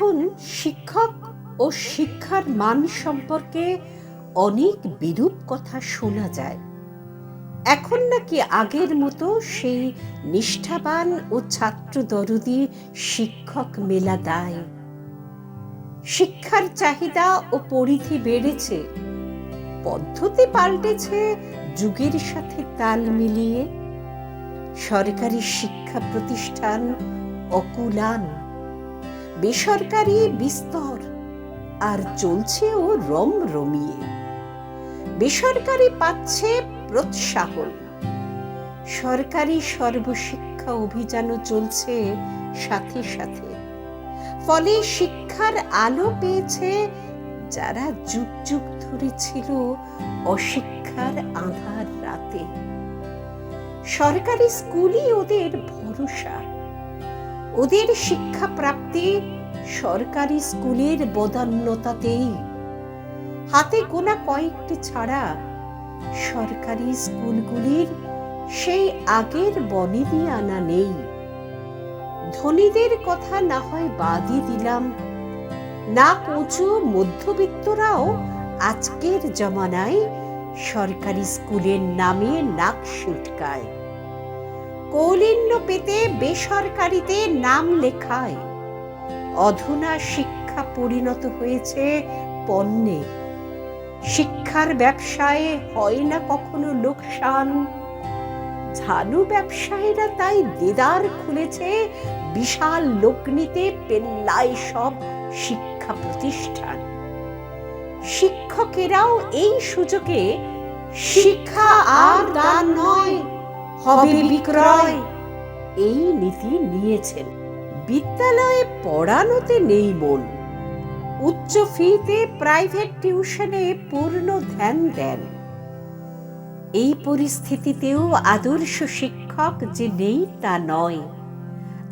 এখন শিক্ষক ও শিক্ষার মান সম্পর্কে অনেক বিরূপ কথা শোনা যায়। এখন নাকি আগের মতো সেই নিষ্ঠাবান ও ছাত্র দরদি শিক্ষক মেলা দায়। শিক্ষার চাহিদা ও পরিধি বেড়েছে, পদ্ধতি পাল্টেছে, যুগের সাথে তাল মিলিয়ে। সরকারি শিক্ষা প্রতিষ্ঠান অকুলান। বেসরকারি বিস্তর, আর চলছে ও রম রমিয়ে বেসরকারি পাচ্ছে প্রোৎসাহন। সরকারি সর্বশিক্ষা অভিযানও চলছে সাথে সাথে। ফলে শিক্ষার আলো পেয়েছে যারা যুগ যুগ ধরে ছিল অশিক্ষার আধার রাতে। সরকারি স্কুলই ওদের ভরসা। ওদের শিক্ষা প্রাপ্তি সরকারি স্কুলের বদান্যতাতেই। হাতে গোনা কয়েকটি ছাড়া সরকারি স্কুলগুলির সেই আগের বনেদি আনা নেই। ধনীদের কথা না হয় বাদই দিলাম, না উঁচু মধ্যবিত্তরাও আজকের জমানায় সরকারি স্কুলের নামে নাক সিটকায়। কৌলিন্য পেতে বেসরকারিতে নাম লেখায়। অধুনা শিক্ষা পরিণত হয়েছে পণ্যে। শিক্ষার ব্যবসায় হয় না কখনো লোকসান। ঝানু ব্যবসায়ীরা তাই দেদার খুলেছে, বিশাল লগ্নিতে পেল্লাই সব শিক্ষা প্রতিষ্ঠান। শিক্ষকেরাও এই সুযোগে শিক্ষা আর দান নয় হবে বিক্রয়। এই নীতি নিয়েছেন। বিদ্যালয়ে পড়ানোতে নেই মন। উচ্চ ফিতে প্রাইভেট টিউশনে পূর্ণ ধ্যান দেন। এই পরিস্থিতিতেও আদর্শ শিক্ষক যে নেই তা নয়।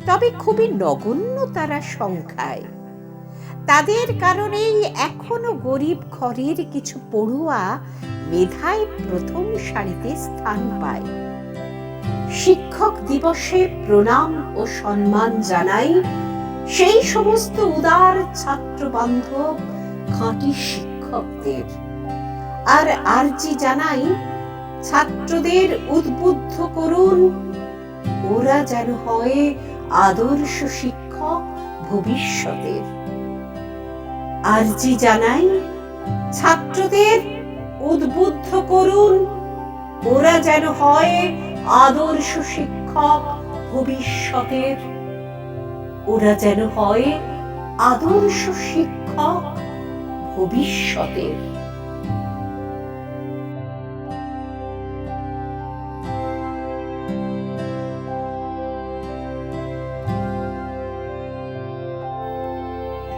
তবে খুবই নগণ্য তারা সংখ্যায়। তাদের কারণেই এখনও গরিব ঘরের কিছু পড়ুয়া মেধায় প্রথম সারিতে স্থান পায়। শিক্ষক দিবসে প্রণাম ও সম্মান জানাই সেই সমস্ত উদার ছাত্র বান্ধব খাঁটি শিক্ষকদের। আর আরজি জানাই, ছাত্রদের উদ্বুদ্ধ করুন, ওরা যেন হয় আদর্শ শিক্ষক ভবিষ্যতের। আরজি জানাই, ছাত্রদের উদ্বুদ্ধ করুন, ওরা যেন হয় আদর্শ শিক্ষক ভবিষ্যতের। ওরা যেন হয় আদর্শ শিক্ষক ভবিষ্যতের।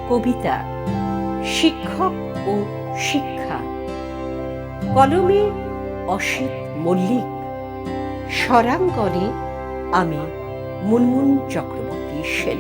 কবিতা, শিক্ষক ও শিক্ষা। কলমে অসিত মল্লিক। স্বরাঙ্গনে আমি মুনমুন চক্রবর্তী সেন।